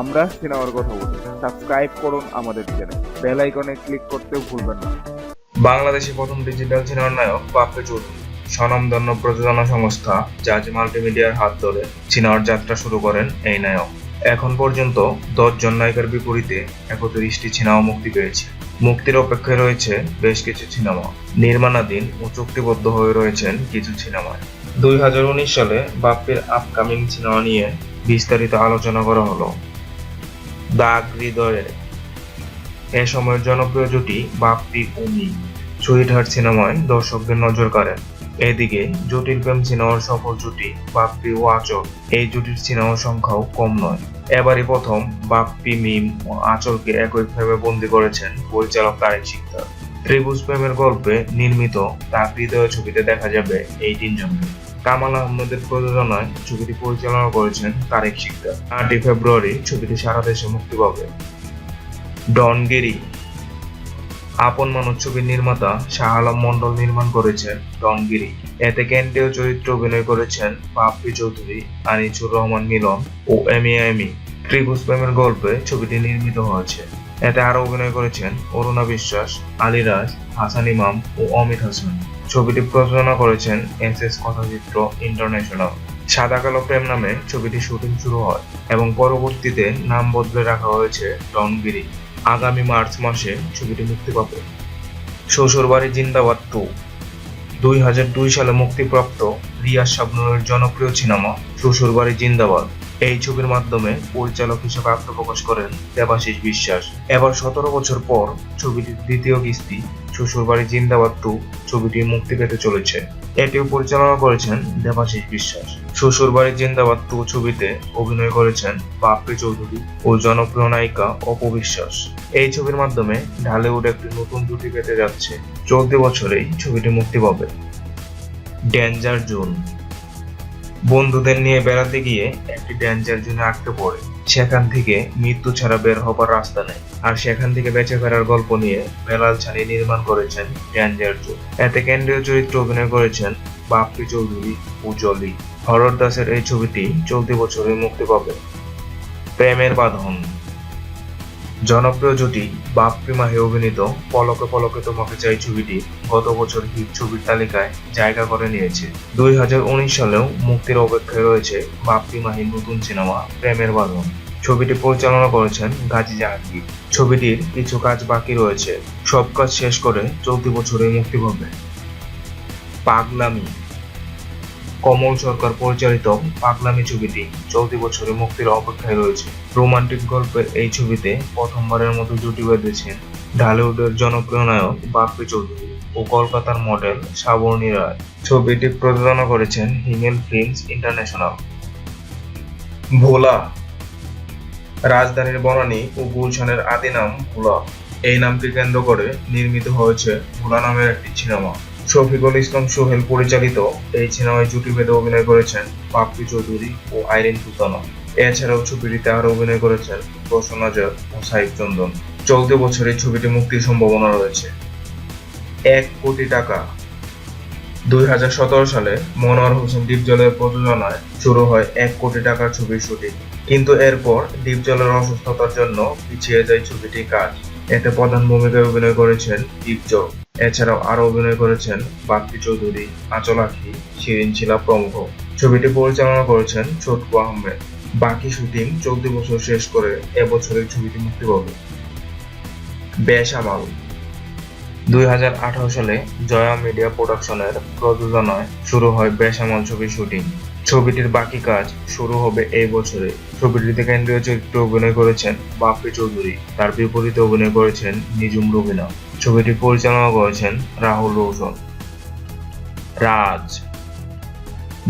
আমরা সিনেমার কথা বলি। সাবস্ক্রাইব করুন আমাদের চ্যানেল বেল আইকনে ক্লিক করতে ভুলবেন না। বাংলাদেশের প্রথম ডিজিটাল সিনেমার নায়ক বাপ্পি চৌধুরী, স্বনামধন্য প্রযোজনা সংস্থা জাজ মাল্টিমিডিয়ার হাত ধরে সিনেমার যাত্রা শুরু করেন এই নায়ক। এখন পর্যন্ত দশ জন নায়কের বিপরীতে একত্রিশটি সিনেমা মুক্তি পেয়েছে। মুক্তির অপেক্ষায় রয়েছে বেশ কিছু সিনেমা। নির্মাণাধীন ও চুক্তিবদ্ধ হয়ে রয়েছেন কিছু সিনেমায়। দুই হাজার উনিশ সালে বাপ্পির আপকামিং সিনেমা নিয়ে বিস্তারিত আলোচনা করা হলো। দাগ হৃদয়ে এ সময়ের জনপ্রিয় জুটি বাপ্পি ও মি সুইটহার্ট সিনেমায় দর্শকদের নজর কাড়েন এদিকে জটিল প্রেম সিনেমার সফল জুটি বাপ্পি ও আচল। এই জুটির সিনেমার সংখ্যাও কম নয়। এবারই প্রথম বাপ্পি মিম ও আচলকে একই ফ্রেমে বন্দি করেছেন পরিচালক তারেক শিকদার। ত্রিভুজ প্রেমের গল্পে নির্মিত তার হৃদয় ছবিতে দেখা যাবে এই তিনজনকে। কামাল আহমদের প্রযোজনায় ছবিটি পরিচালনা করেছেন তারেক শিকদার। আটই ফেব্রুয়ারি ছবিটি সারা দেশে মুক্তি পাবে। ডনগিরি আপন মানুষ ছবির নির্মাতা শাহ আলম মন্ডল নির্মাণ করেছেন ডনগিরি এতে কেন্দ্রীয় চরিত্রে অভিনয় করেছেন পাপ্পি চৌধুরী আনিসুর রহমান মিলন ও এমি এমি ত্রিভুজ প্রেমের গল্পে ছবিটি নির্মিত হয়েছে। এতে আরও অভিনয় করেছেন অরুণা বিশ্বাস আলিরাজ হাসান ইমাম ও অমিত হাসান। ছবিটি প্রযোজনা করেছেন এস এস কথাচিত্র ইন্টারন্যাশনাল। সাদা কালো প্রেম নামে ছবিটি শুটিং শুরু হয় এবং পরবর্তীতে নাম বদলে রাখা হয়েছে ডনগিরি আগামী মার্চ মাসে ছবিটি মুক্তি পাবে। শ্বশুরবাড়ি জিন্দাবাদ টু। দুই হাজার দুই সালে মুক্তিপ্রাপ্ত রিয়া শাবনুরের জনপ্রিয় সিনেমা শ্বশুরবাড়ি জিন্দাবাদ। এই ছবির মাধ্যমে পরিচালক হিসেবে আত্মপ্রকাশ করেন দেবাশিস বিশ্বাস। এবার সতেরো বছর পর ছবিটির দ্বিতীয় কিস্তি, শ্বশুরবাড়ি জিন্দাবাদ টু ছবিটি মুক্তি পেতে চলেছে। এটিও পরিচালনা করেছেন দেবাশিস বিশ্বাস। শ্বশুরবাড়ি জিন্দাবাদ টু ছবিতে অভিনয় করেছেন বাপ্পি চৌধুরী ও জনপ্রিয় নায়িকা অপবিশ্বাস এই ছবির মাধ্যমে ঢালিউড একটি নতুন জুটি পেতে যাচ্ছে। চলতি বছরেই ছবিটি মুক্তি পাবে। Danger zone. বন্ধুদের নিয়ে বেড়াতে গিয়ে একটি ডেঞ্জার জোনে আটকে পড়ে। সেখান থেকে মৃত্যু ছাড়া বের হবার রাস্তা নেই। আর সেখান থেকে বেঁচে ফেরার গল্প নিয়ে বেলাল ছানি নির্মাণ করেছেন ডেঞ্জার জোন এতে কেন্দ্রীয় চরিত্রে অভিনয় করেছেন বাপ্পি চৌধুরী ও জলি। হরর দাসের এই ছবিটি চলতি বছরে মুক্তি পাবে। প্রেমের বাঁধন। জনপ্রিয় জুটি বাপ্পি মাহে অভিনীত পলকে পলকে তোমাকে চাই ছবিটি গত বছর হিট ছবির তালিকায় জায়গা করে নিয়েছে। দুই হাজার উনিশ সালেও মুক্তির অপেক্ষায় রয়েছে বাপ্পি মাহির নতুন সিনেমা প্রেমের বাঁধন। ছবিটি পরিচালনা করেছেন গাজী জাহাঙ্গীর। ছবিটির কিছু কাজ বাকি রয়েছে। সব কাজ শেষ করে চলতি বছরে মুক্তি পাবে। পাগলামি কমল সরকার পরিচালিত পাগলামি ছবিটি চলতি বছরে মুক্তির অপেক্ষায় রয়েছে। রোমান্টিক গল্পের এই ছবিতে প্রথমবারের মতো জুটি বেঁধেছেন ঢালিউডের জনপ্রিয় নায়ক বাপ্পি চৌধুরী ও কলকাতার মডেল শ্রাবণী রায়। ছবিটি প্রযোজনা করেছেন হিমেল ফিল্মস ইন্টারন্যাশনাল। ভোলা, রাজধানীর বনানী ও গুলশানের আদি নাম ভোলা। এই নামকে কেন্দ্র করে নির্মিত হয়েছে ভোলা নামের একটি সিনেমা। শফিকুল ইসলাম সোহেল পরিচালিত এই সিনেমায় জুটি বেঁধে অভিনয় করেছেন পাপ্পি চৌধুরী ও আইরিন সুলতানা এছাড়াও ছবিটিতে আরও অভিনয় করেছেন আজাদ ও সাহিব চন্দন। চলতি বছর এই ছবিটি মুক্তির সম্ভাবনা রয়েছে। এক কোটি টাকা। দুই হাজার সতেরো সালে মনোয়ার হোসেন ডিপজলের প্রযোজনায় শুরু হয় এক কোটি টাকার ছবির শুটিং। কিন্তু এরপর ডিপজলের অসুস্থতার জন্য পিছিয়ে যায় ছবিটির কাজ। এতে প্রধান ভূমিকায় অভিনয় করেছেন ডিপজল এছাড়াও আরও অভিনয় করেছেন বাপ্পি চৌধুরী, আঁচল আখি শিরিন শিলা প্রমুখ। ছবিটি পরিচালনা করেছেন ছোটকু আহমেদ। বাকি শুটিং চলতি বছর শেষ করে এবছরের ছবিটি মুক্তি পাবে। বেসামাল দুই হাজার আঠারো সালে জয়া মিডিয়া প্রোডাকশনের প্রযোজনায় শুরু হয় বেসামাল ছবির শুটিং। ছবিটির বাকি কাজ শুরু হবে এই বছরে। ছবিটিতে কেন্দ্রীয় চরিত্রে অভিনয় করেছেন বাপ্পি চৌধুরী। তার বিপরীতে অভিনয় করেছেন নিজুম রবিনা। ছবিটি পরিচালনা করেছেন রাহুল রৌশন। রাজ।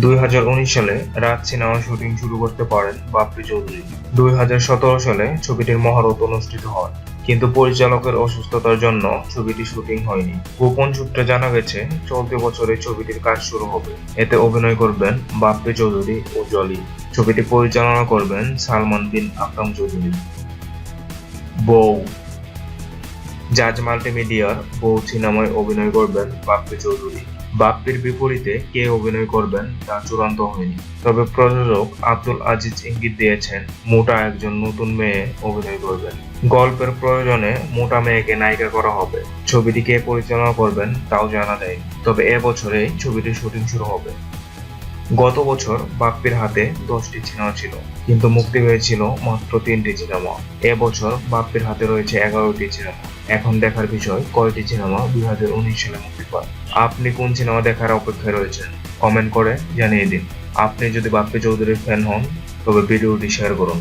দুই হাজার উনিশ সালে রাজ সিনেমা শুটিং শুরু করতে পারেন বাপ্পি চৌধুরী। দুই হাজার সতেরো সালে ছবিটির মহরত অনুষ্ঠিত হয়, কিন্তু পরিচালকের অসুস্থতার জন্য ছবিটি শুটিং হয়নি। গোপন সূত্রে জানা গেছে, চলতি বছরে ছবিটির কাজ শুরু হবে। এতে অভিনয় করবেন বাপ্পি চৌধুরী ও জলি। ছবিটি পরিচালনা করবেন সালমান বিন আকরাম চৌধুরী। বউ। জাজ মাল্টিমিডিয়ার বউ সিনেমায় অভিনয় করবেন বাপ্পি চৌধুরী। বাপ্পির বিপরীতে কে অভিনয় করবেন তা চূড়ান্ত হয়নি। তবে প্রযোজক আব্দুল আজিজ ইঙ্গিত দিয়েছেন, মোটা একজন নতুন মেয়ে অভিনয় করবেন। গল্পের প্রয়োজনে মোটা মেয়েকে নায়িকা করা হবে। ছবিটি কে পরিচালনা করবেন তাও জানা নেই, তবে এবছরেই ছবিটির শুটিং শুরু হবে। গত বছর বাপ্পির হাতে দশটি সিনেমা ছিল, কিন্তু মুক্তি হয়েছিল মাত্র তিনটি সিনেমা। এবছর বাপ্পির হাতে রয়েছে এগারোটি সিনেমা। এখন দেখার বিষয়, কয়টি সিনেমা দুই হাজার উনিশ সালে মুক্তি পায়? আপনি কোন সিনেমা দেখার অপেক্ষায় রয়েছেন? কমেন্ট করে জানিয়ে দিন। আপনি যদি বাপ্পি চৌধুরীর ফ্যান হন, তবে ভিডিওটি শেয়ার করুন।